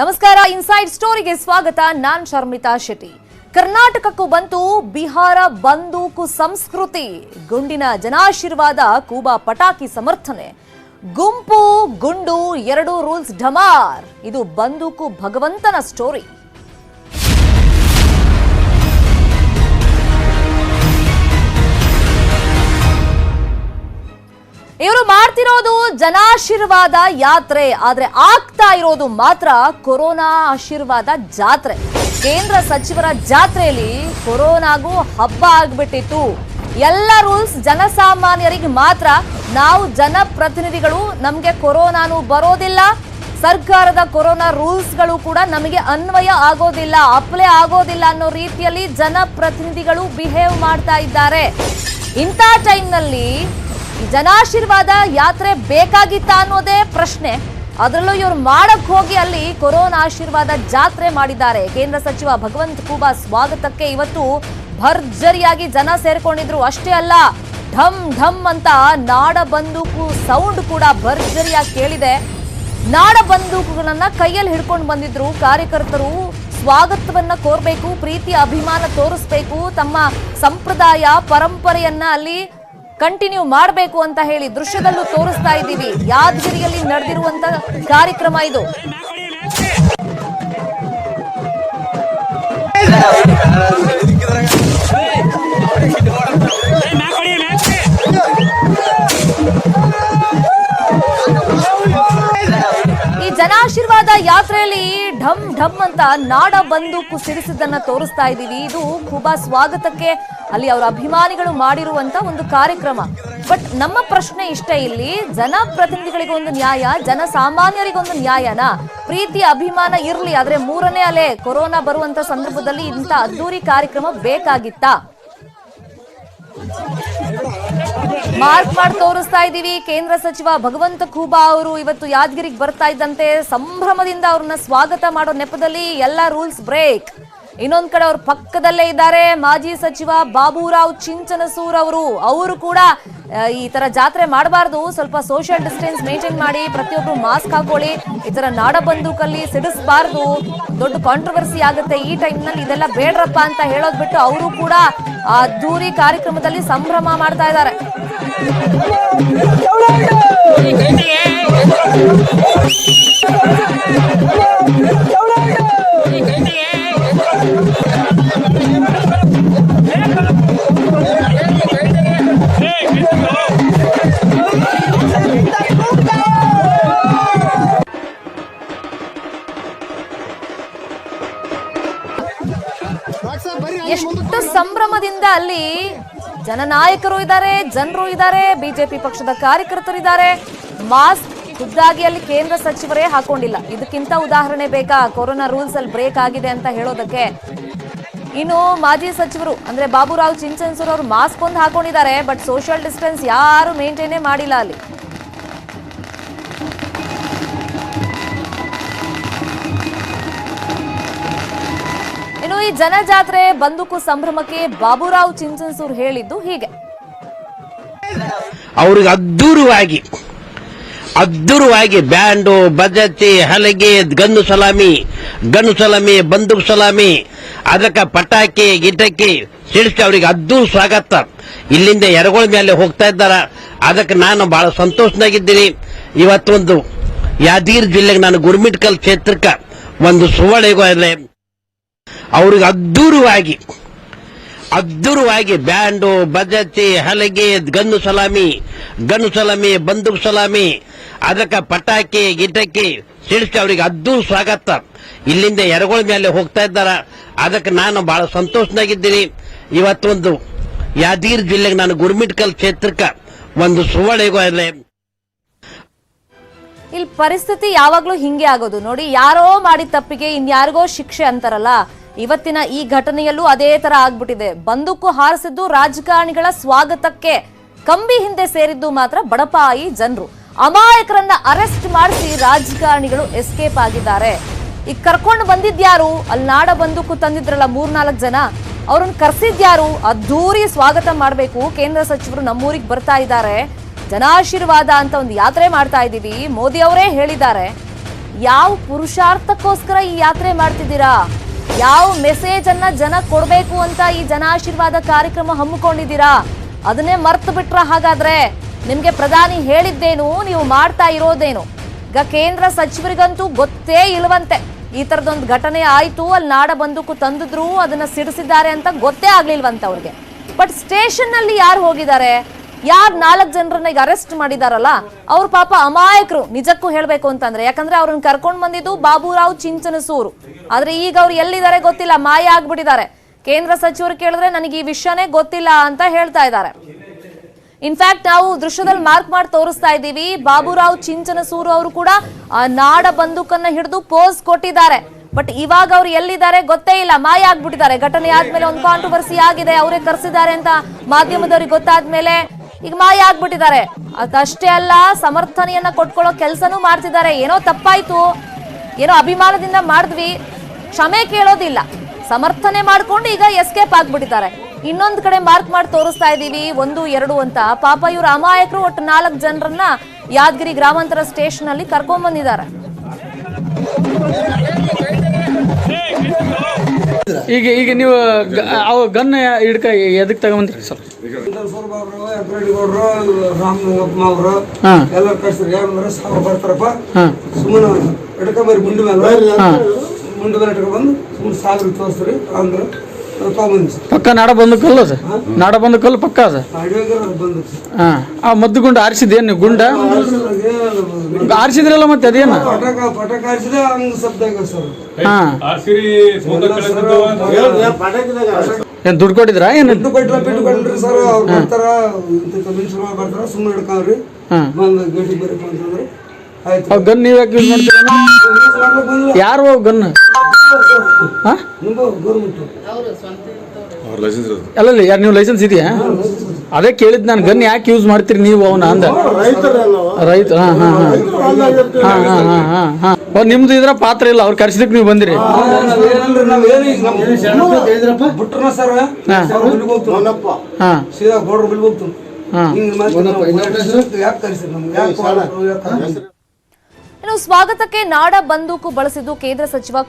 ನಮಸ್ಕಾರ ಇನ್ಸೈಡ್ ಸ್ಟೋರಿಗೆ ಸ್ವಾಗತ. ನಾನ್ ಶರ್ಮಿತಾ ಶೆಟ್ಟಿ. ಕರ್ನಾಟಕಕ್ಕೂ ಬಂತು ಬಿಹಾರ ಬಂದೂಕು ಸಂಸ್ಕೃತಿ. ಗುಂಡಿನ ಜನಾಶೀರ್ವಾದ, ಕೂಬಾ ಪಟಾಕಿ ಸಮರ್ಥನೆ. ಗುಂಪು, ಗುಂಡು, ಎರಡು ರೂಲ್ಸ್ ಢಮಾರ್. ಇದು ಬಂದೂಕು ಭಗವಂತನ ಸ್ಟೋರಿ ಇವರು ಮಾಡ್ತಿರೋದು ಜನಾಶೀರ್ವಾದ ಯಾತ್ರೆ, ಆದ್ರೆ ಆಗ್ತಾ ಇರೋದು ಮಾತ್ರ ಕೊರೋನಾ ಆಶೀರ್ವಾದ ಜಾತ್ರೆ. ಕೇಂದ್ರ ಸಚಿವರ ಜಾತ್ರೆಯಲ್ಲಿ ಕೊರೋನಾಗೂ ಹಬ್ಬ ಆಗ್ಬಿಟ್ಟಿತ್ತು. ಎಲ್ಲ ರೂಲ್ಸ್ ಜನಸಾಮಾನ್ಯರಿಗೆ ಮಾತ್ರ. ನಾವು ಜನಪ್ರತಿನಿಧಿಗಳು, ನಮ್ಗೆ ಕೊರೋನಾನು ಬರೋದಿಲ್ಲ. ಸರ್ಕಾರದ ಕೊರೋನಾ ರೂಲ್ಸ್ಗಳು ಕೂಡ ನಮಗೆ ಅನ್ವಯ ಆಗೋದಿಲ್ಲ, ಅಪ್ಲೈ ಆಗೋದಿಲ್ಲ ಅನ್ನೋ ರೀತಿಯಲ್ಲಿ ಜನಪ್ರತಿನಿಧಿಗಳು ಬಿಹೇವ್ ಮಾಡ್ತಾ ಇದ್ದಾರೆ. ಇಂಥ ಟೈಮ್ನಲ್ಲಿ ಜನಾಶೀರ್ವಾದ ಯಾತ್ರೆ ಬೇಕಾಗಿತ್ತಾ ಅನ್ನೋದೇ ಪ್ರಶ್ನೆ. ಅದರಲ್ಲೂ ಇವರು ಮಾಡಕ್ ಹೋಗಿ ಅಲ್ಲಿ ಕೊರೋನಾ ಆಶೀರ್ವಾದ ಜಾತ್ರೆ ಮಾಡಿದ್ದಾರೆ. ಕೇಂದ್ರ ಸಚಿವ ಭಗವಂತ್ ಖೂಬಾ ಸ್ವಾಗತಕ್ಕೆ ಇವತ್ತು ಭರ್ಜರಿಯಾಗಿ ಜನ ಸೇರ್ಕೊಂಡಿದ್ರು. ಅಷ್ಟೇ ಅಲ್ಲ, ಢಮ್ ಢಮ್ ಅಂತ ನಾಡ ಬಂದೂಕು ಸೌಂಡ್ ಕೂಡ ಭರ್ಜರಿಯಾಗಿ ಕೇಳಿದೆ. ನಾಡ ಬಂದೂಕುಗಳನ್ನ ಕೈಯಲ್ಲಿ ಹಿಡ್ಕೊಂಡು ಬಂದಿದ್ರು. ಕಾರ್ಯಕರ್ತರು ಸ್ವಾಗತವನ್ನ ಕೋರ್ಬೇಕು, ಪ್ರೀತಿ, ಅಭಿಮಾನ ತೋರಿಸ್ಬೇಕು. ತಮ್ಮ ಸಂಪ್ರದಾಯ, ಪರಂಪರೆಯನ್ನ ಅಲ್ಲಿ ಕಂಟಿನ್ಯೂ ಮಾಡಬೇಕು ಅಂತ ಹೇಳಿ ದೃಶ್ಯದಲ್ಲೂ ತೋರಿಸ್ತಾ ಇದ್ದೀವಿ ಯಾದಗಿರಿಯಲ್ಲಿ ನಡೆದಿರುವಂತ ಕಾರ್ಯಕ್ರಮ ಇದು ಢಮ್ ಢಮ್ ಅಂತ ನಾಡ ಬಂದೂಕು ಸಿಡಿಸಿದ್ದನ್ನ ತೋರಿಸ್ತಾ ಇದ್ದೀವಿ. ಇದು ಖುಬಾ ಸ್ವಾಗತಕ್ಕೆ ಅಲ್ಲಿ ಅವರ ಅಭಿಮಾನಿಗಳು ಮಾಡಿರುವಂತ ಒಂದು ಕಾರ್ಯಕ್ರಮ. ಬಟ್ ನಮ್ಮ ಪ್ರಶ್ನೆ ಇಷ್ಟೇ ಇಲ್ಲಿ, ಜನಪ್ರತಿನಿಧಿಗಳಿಗೊಂದು ನ್ಯಾಯ, ಜನಸಾಮಾನ್ಯರಿಗೊಂದು ನ್ಯಾಯನ? ಪ್ರೀತಿ, ಅಭಿಮಾನ ಇರ್ಲಿ, ಆದ್ರೆ ಮೂರನೇ ಅಲೆ ಕೊರೋನಾ ಬರುವಂತ ಸಂದರ್ಭದಲ್ಲಿ ಇಂಥ ಅದ್ದೂರಿ ಕಾರ್ಯಕ್ರಮ ಬೇಕಾಗಿತ್ತಾ? ಮಾರ್ಕ್ ಮಾಡಿ ತೋರಿಸ್ತಾ ಇದ್ದೀವಿ. ಕೇಂದ್ರ ಸಚಿವ ಭಗವಂತ ಖೂಬಾ ಅವರು ಇವತ್ತು ಯಾದಗಿರಿಗೆ ಬರ್ತಾ ಇದ್ದಂತೆ ಸಂಭ್ರಮದಿಂದ ಅವ್ರನ್ನ ಸ್ವಾಗತ ಮಾಡೋ ನೆಪದಲ್ಲಿ ಎಲ್ಲ ರೂಲ್ಸ್ ಬ್ರೇಕ್. ಇನ್ನೊಂದ್ ಕಡೆ ಅವ್ರ ಪಕ್ಕದಲ್ಲೇ ಇದ್ದಾರೆ. ಮಾಜಿ ಸಚಿವ ಬಾಬುರಾವ್ ಚಿಂಚನಸೂರ್ ಅವರು. ಅವರು ಕೂಡ ಈ ತರ ಜಾತ್ರೆ ಮಾಡಬಾರ್ದು. ಸ್ವಲ್ಪ ಸೋಷಿಯಲ್ ಡಿಸ್ಟೆನ್ಸ್ ಮೇಂಟೈನ್ ಮಾಡಿ, ಪ್ರತಿಯೊಬ್ರು ಮಾಸ್ಕ್ ಹಾಕೊಳ್ಳಿ. ಈ ತರ ನಾಡ ಬಂದೂಕಲ್ಲಿ ಸಿಡಿಸಬಾರ್ದು. ದೊಡ್ಡ ಕಾಂಟ್ರವರ್ಸಿ ಆಗುತ್ತೆ ಈ ಟೈಮ್ನಲ್ಲಿ ಇದೆಲ್ಲ ಬೇಡ್ರಪ್ಪ ಅಂತ ಹೇಳೋದ್ ಬಿಟ್ಟು ಅವರು ಕೂಡ, ಆ, ದೂರಿ ಕಾರ್ಯಕ್ರಮದಲ್ಲಿ ಸಂಭ್ರಮ ಮಾಡ್ತಾ ಇದ್ದಾರೆ. ಎಷ್ಟು ಸಂಭ್ರಮದಿಂದ ಅಲ್ಲಿ ಜನನಾಯಕರು ಇದ್ದಾರೆ, ಜನರು ಇದ್ದಾರೆ, ಬಿಜೆಪಿ ಪಕ್ಷದ ಕಾರ್ಯಕರ್ತರಿದ್ದಾರೆ ಮಾಸ್ಕ್ ಖುದ್ದಾಗಿ ಅಲ್ಲಿ ಕೇಂದ್ರ ಸಚಿವರೇ ಹಾಕೊಂಡಿಲ್ಲ. ಇದಕ್ಕಿಂತ ಉದಾಹರಣೆ ಬೇಕಾ? ಕೊರೋನಾ ರೂಲ್ಸ್ ಅಲ್ಲಿ ಬ್ರೇಕ್ ಆಗಿದೆ ಅಂತ ಹೇಳೋದಕ್ಕೆ. ಇನ್ನು ಮಾಜಿ ಸಚಿವರು, ಅಂದ್ರೆ ಬಾಬುರಾವ್ ಚಿಂಚನ್ಸೂರ್ ಅವರು ಮಾಸ್ಕ್ ಒಂದು ಹಾಕೊಂಡಿದ್ದಾರೆ, ಬಟ್ ಸೋಷಿಯಲ್ ಡಿಸ್ಟೆನ್ಸ್ ಯಾರು ಮೇಂಟೈನೇ ಮಾಡಿಲ್ಲ ಅಲ್ಲಿ. ಜನಜಾತ್ರೆ ಬಂದೂಕು ಸಂಭ್ರಮಕ್ಕೆ ಬಾಬುರಾವ್ ಚಿಂಚನ್ಸೂರ್ ಹೇಳಿದ್ದು ಹೀಗೆ. ಅವ್ರಿಗೆ ಅದ್ದೂರವಾಗಿ ಅದ್ದೂರವಾಗಿ ಬ್ಯಾಂಡು, ಬಜತಿ, ಹಲಗೆ ಗನ್ನು ಸಲಾಮಿ ಗನ್ನು ಸಲಾಮಿ, ಬಂದೂಕ್ ಸಲಾಮಿ, ಅದಕ್ಕೆ ಪಟಾಕಿ, ಗಿಟಕಿ ಸಿಡಿಸಿ ಅವ್ರಿಗೆ ಅದ್ದೂರು ಸ್ವಾಗತ. ಇಲ್ಲಿಂದ ಎರಗೋಳ ಮೇಲೆ ಹೋಗ್ತಾ ಇದ್ದಾರ. ಅದಕ್ಕೆ ನಾನು ಬಹಳ ಸಂತೋಷನಾಗಿದ್ದೀನಿ. ಇವತ್ತೊಂದು ಯಾದಗಿರಿ ಜಿಲ್ಲೆಗೆ ನಾನು ಗುರ್ಮಿಟ್ಕಲ್ ಕ್ಷೇತ್ರಕ್ಕೆ ಒಂದು ಸುವರ್ಣ ಅವ್ರಿಗೆ ಅದ್ದೂರವಾಗಿ ಅದ್ದೂರವಾಗಿ ಬ್ಯಾಂಡು ಬಜತಿ ಹಲಗೆ, ಗನ್ನು ಸಲಾಮಿ ಗನ್ನು ಸಲಾಮಿ, ಬಂದೂಕ್ ಸಲಾಮಿ, ಅದಕ್ಕೆ ಪಟಾಕಿ, ಗಿಟಕಿ ಸಿಡಿಸಿ ಅವ್ರಿಗೆ ಅದ್ದೂರು ಸ್ವಾಗತ. ಇಲ್ಲಿಂದ ಎರಗೋಳ ಮೇಲೆ ಹೋಗ್ತಾ ಇದ್ದಾರ. ಅದಕ್ಕೆ ನಾನು ಬಹಳ ಸಂತೋಷನಾಗಿದ್ದೀನಿ. ಇವತ್ತೊಂದು ಯಾದಗಿರಿ ಜಿಲ್ಲೆಗೆ ನಾನು ಗುರುಮಿಟ್ಕಲ್ ಕ್ಷೇತ್ರಕ್ಕೆ ಒಂದು ಸುವರ್ಣ ಇಲ್ಲಿ ಪರಿಸ್ಥಿತಿ ಯಾವಾಗ್ಲೂ ಹಿಂಗೆ ಆಗೋದು. ನೋಡಿ, ಯಾರೋ ಮಾಡಿದ ತಪ್ಪಿಗೆ ಇನ್ಯಾರಿಗೋ ಶಿಕ್ಷೆ ಅಂತಾರಲ್ಲ ಇವತ್ತಿನ ಈ ಘಟನೆಯಲ್ಲೂ ಅದೇ ತರ ಆಗ್ಬಿಟ್ಟಿದೆ. ಬಂದೂಕು ಹಾರಿಸಿದ್ದು ರಾಜಕಾರಣಿಗಳ ಸ್ವಾಗತಕ್ಕೆ ಕಂಬಿ ಹಿಂದೆ ಸೇರಿದ್ದು ಮಾತ್ರ ಬಡಪಾಯಿ ಜನರು. ಅಮಾಯಕರನ್ನ ಅರೆಸ್ಟ್ ಮಾಡಿಸಿ ರಾಜಕಾರಣಿಗಳು ಎಸ್ಕೇಪ್ ಆಗಿದ್ದಾರೆ. ಈಗ ಕರ್ಕೊಂಡು ಬಂದಿದ್ಯಾರು? ನಾಡ ಬಂದೂಕು ತಂದಿದ್ರಲ್ಲ ಮೂರ್ನಾಲ್ಕು ಜನ. ಅವ್ರನ್ನ ಕರ್ಸಿದ್ಯಾರು? ಅದ್ದೂರಿ ಸ್ವಾಗತ ಮಾಡಬೇಕು ಕೇಂದ್ರ ಸಚಿವರು ನಮ್ಮೂರಿಗೆ ಬರ್ತಾ ಇದ್ದಾರೆ. ಜನಾಶೀರ್ವಾದ ಅಂತ ಒಂದು ಯಾತ್ರೆ ಮಾಡ್ತಾ ಇದ್ದೀವಿ. ಮೋದಿ ಅವರೇ ಹೇಳಿದ್ದಾರೆ. ಯಾವ ಪುರುಷಾರ್ಥಕ್ಕೋಸ್ಕರ ಈ ಯಾತ್ರೆ ಮಾಡ್ತಿದ್ದೀರಾ? ಯಾವ ಮೆಸೇಜ್ ಅನ್ನ ಜನ ಕೊಡಬೇಕು ಅಂತ ಈ ಜನಾಶೀರ್ವಾದ ಕಾರ್ಯಕ್ರಮ ಹಮ್ಮಿಕೊಂಡಿದ್ದೀರಾ? ಅದನ್ನೇ ಮರ್ತು ಬಿಟ್ರ ಹಾಗಾದ್ರೆ ನಿಮ್ಗೆ ಪ್ರಧಾನಿ ಹೇಳಿದ್ದೇನು, ನೀವು ಮಾಡ್ತಾ ಇರೋದೇನು? ಈಗ ಕೇಂದ್ರ ಸಚಿವರಿಗಂತೂ ಗೊತ್ತೇ ಇಲ್ವಂತೆ. ಈ ತರದೊಂದು ಘಟನೆ ಆಯ್ತು, ಅಲ್ಲಿ ನಾಡ ಬಂದೂಕು ತಂದಿದ್ರು, ಅದನ್ನ ಸಿಡಿಸಿದ್ದಾರೆ ಅಂತ ಗೊತ್ತೇ ಆಗ್ಲಿಲ್ವಂತ ಅವ್ರಿಗೆ. ಬಟ್ ಸ್ಟೇಷನ್ನಲ್ಲಿ ಯಾರು ಹೋಗಿದ್ದಾರೆ? ಯಾರು ನಾಲ್ಕು ಜನರನ್ನ ಈಗ ಅರೆಸ್ಟ್ ಮಾಡಿದಾರಲ್ಲ, ಅವ್ರ ಪಾಪ ಅಮಾಯಕರು. ನಿಜಕ್ಕೂ ಹೇಳಬೇಕು ಅಂತಂದ್ರೆ, ಯಾಕಂದ್ರೆ ಅವ್ರನ್ನ ಕರ್ಕೊಂಡು ಬಂದಿದ್ದು ಬಾಬುರಾವ್ ಚಿಂಚನಸೂರು. ಆದ್ರೆ ಈಗ ಅವ್ರು ಎಲ್ಲಿದ್ದಾರೆ ಗೊತ್ತಿಲ್ಲ, ಮಾಯ ಆಗ್ಬಿಟ್ಟಿದ್ದಾರೆ. ಕೇಂದ್ರ ಸಚಿವರು ಕೇಳಿದ್ರೆ ನನಗೆ ಈ ವಿಷಯನೇ ಗೊತ್ತಿಲ್ಲ ಅಂತ ಹೇಳ್ತಾ ಇದ್ದಾರೆ. ಇನ್ಫ್ಯಾಕ್ಟ್ ನಾವು ದೃಶ್ಯದಲ್ಲಿ ಮಾರ್ಕ್ ಮಾಡಿ ತೋರಿಸ್ತಾ ಇದ್ದೀವಿ, ಬಾಬುರಾವ್ ಚಿಂಚನಸೂರು ಅವರು ಕೂಡ ನಾಡ ಬಂದೂಕನ್ನ ಹಿಡಿದು ಪೋಸ್ ಕೊಟ್ಟಿದ್ದಾರೆ. ಬಟ್ ಇವಾಗ ಅವ್ರು ಎಲ್ಲಿದ್ದಾರೆ ಗೊತ್ತೇ ಇಲ್ಲ, ಮಾಯ ಆಗ್ಬಿಟ್ಟಿದ್ದಾರೆ. ಘಟನೆ ಆದ್ಮೇಲೆ ಒಂದು ಕಾಂಟ್ರವರ್ಸಿ ಆಗಿದೆ, ಅವರೇ ಕರೆಸಿದ್ದಾರೆ ಅಂತ ಮಾಧ್ಯಮದವ್ರಿಗೆ ಗೊತ್ತಾದ್ಮೇಲೆ. ಈಗ ಮಾಯ ಆಗ್ಬಿಟ್ಟಿದ್ದಾರೆ. ಅದಷ್ಟೇ ಅಲ್ಲ, ಸಮರ್ಥನೆಯನ್ನ ಕೊಟ್ಕೊಳ್ಳೋ ಕೆಲಸನೂ ಮಾಡ್ತಿದ್ದಾರೆ. ಏನೋ ತಪ್ಪಾಯ್ತು. ಏನೋ ಅಭಿಮಾನದಿಂದ ಮಾಡಿದ್ವಿ. ಕ್ಷಮೆ ಕೇಳೋದಿಲ್ಲ. ಸಮರ್ಥನೆ ಮಾಡ್ಕೊಂಡು ಈಗ ಎಸ್ಕೇಪ್ ಆಗ್ಬಿಟ್ಟಿದ್ದಾರೆ. ಇನ್ನೊಂದ್ ಕಡೆ ಮಾರ್ಕ್ ಮಾಡಿ ತೋರಿಸ್ತಾ ಇದೀವಿ ಒಂದು, ಎರಡು ಅಂತ. ಪಾಪ ಇವ್ರ ಅಮಾಯಕರು ಒಟ್ಟು ನಾಲ್ಕು ಜನರನ್ನ ಯಾದಗಿರಿ ಗ್ರಾಮಾಂತರ ಸ್ಟೇಷನ್ ಅಲ್ಲಿ ಕರ್ಕೊಂಡ್ ಬಂದಿದ್ದಾರೆ. ಈಗ ಈಗ ನೀವು ಅವ ಗನ್ ಹಿಡ್ಕ ಎದಕ್ಕೆ ತಗೊಂಬಂದ್ರಿ? ಸರ್. ಎಲ್ಲರೂ ಕಳ್ಸಿರಿ ಸಾವಿರ ಬರ್ತಾರಪ್ಪ. ಸುಮ್ಮನೆ ಇಟ್ಕೊಂಬರಿ ಮುಂಡಿ ಮೇಲೆ. ಮುಂಡಿ ಮೇಲೆ ಇಟ್ಕೊಂಡ್ಬಂದು ಸುಮ್ಮನೆ ಸಾವಿರ ತೋರಿಸ್ರಿ ಅಂದ್ರೆ ಪಕ್ಕ ನಾಡ ಬಂದ ಕಲ್ಲು ಅದ. ನಾಡ ಬಂದ ಕಲ್ಲು ಪಕ್ಕ ಅದ. ಹಾಂ. ಆ ಮದ್ದು ಗುಂಡ ಆರಿಸಿದೇನು ನೀವು ಗುಂಡ? ಆರಿಸಿದ್ರಲ್ಲ ಮತ್ತೆ ಅದೇನು? ಹಾ ಏನ್ ದುಡ್ಡು ಕೊಟ್ಟಿದ್ರಾ? ಏನು? ಬಿಟ್ಟು ಕೊಟ್ರ ಬಿಟ್ಟು ಕೊಟ್ರಿ ಸರ್. ಅವ್ರು ಬರ್ತಾರ ಇಂಥ ಮನುಷ್ಯರು ಬರ್ತಾರ ಸುಮ್ಮನೆ ಹಿಡ್ಕೊಂಡ್ರಿ ಹಾ. ಬಂದು ಗೇಟಿಗೆ ಬರಪ್ಪ ಅಂತಂದ್ರೆ ಆಯ್ತು. ಅವ್ ಗನ್ ನೀವ್ ಯಾಕೆ ಯೂಸ್ ಮಾಡ್ತೀರ? ಯಾರು ಗನ್? ಅಲ್ಲಲ್ಲಿ ಯಾರು ನೀವು ಲೈಸೆನ್ಸ್ ಇದೆಯಾ? ಅದೇ ಕೇಳಿದ್ ನಾನು ಗನ್ ಯಾಕೆ ಯೂಸ್ ಮಾಡ್ತೀರಿ ನೀವು ಅವನ ಅಂದ. ರೈತ ಹಾ ಹಾ ಹಾ. ಹಾ ಹಾ ನಿಮ್ದು ಇದ್ರ ಪಾತ್ರ ಇಲ್ಲ ಅವ್ರು ಕರ್ಸಿದಕ್ಕೆ ನೀವು ಬಂದಿರಿ. ಇನ್ನು ಸ್ವಾಗತಕ್ಕೆ ನಾಡ ಬಂದೂಕು ಬಳಸಿದ್ದು ಕೇಂದ್ರ ಸಚಿವ